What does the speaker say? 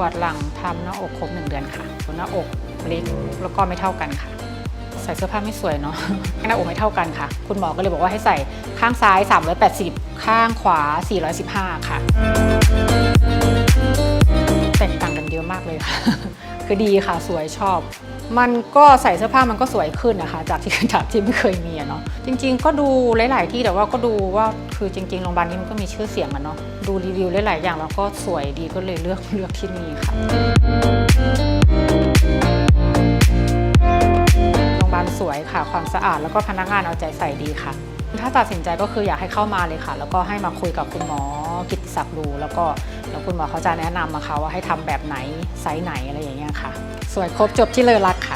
วจหลังทำหน้าอกครบหนึ่งเดือนค่ะหน้าอกเล็กแล้วก็ไม่เท่ากันค่ะ ใส่เสื้อผ้าไม่สวยเนาะหน้าอกไม่เท่ากันค่ะ คุณหมอก็เลยบอกว่าให้ใส่ข้างซ้าย 380 ข้างขวา 415 ค่ะแตกต่างกันเยอะมากเลยค่ะ คือดีค่ะสวยชอบ มันก็ใส่เสื้อผ้ามันก็สวยขึ้นนะคะ จากที่จากที่ไม่เคยมีอะเนาะจริง ๆ ก็ดูหลาย ๆ ที่แต่ว่าก็ดูว่าคือจริง ๆ โรงพยาบาลนี้มันก็มีชื่อเสียงอะเนาะดูรีวิวหลาย ๆ อย่างแล้วก็สวยดีก็เลยเลือกเลือกที่นี่ค่ะโรงพยาบาลสวยค่ะ ความสะอาดแล้วก็พนักงานเอาใจใส่ดีค่ะ ถ้าตัดสินใจก็คืออยากให้เข้ามาเลยค่ะ แล้วก็ให้มาคุยกับคุณหมอกิติศักดิ์ดูแล้วก็แล้วคุณหมอเขาจะแนะนำมาค่ะว่าให้ทำแบบไหนไซส์ไหนอะไรอย่างเงี้ยค่ะ สวยครบจบที่เลอรักค่ะ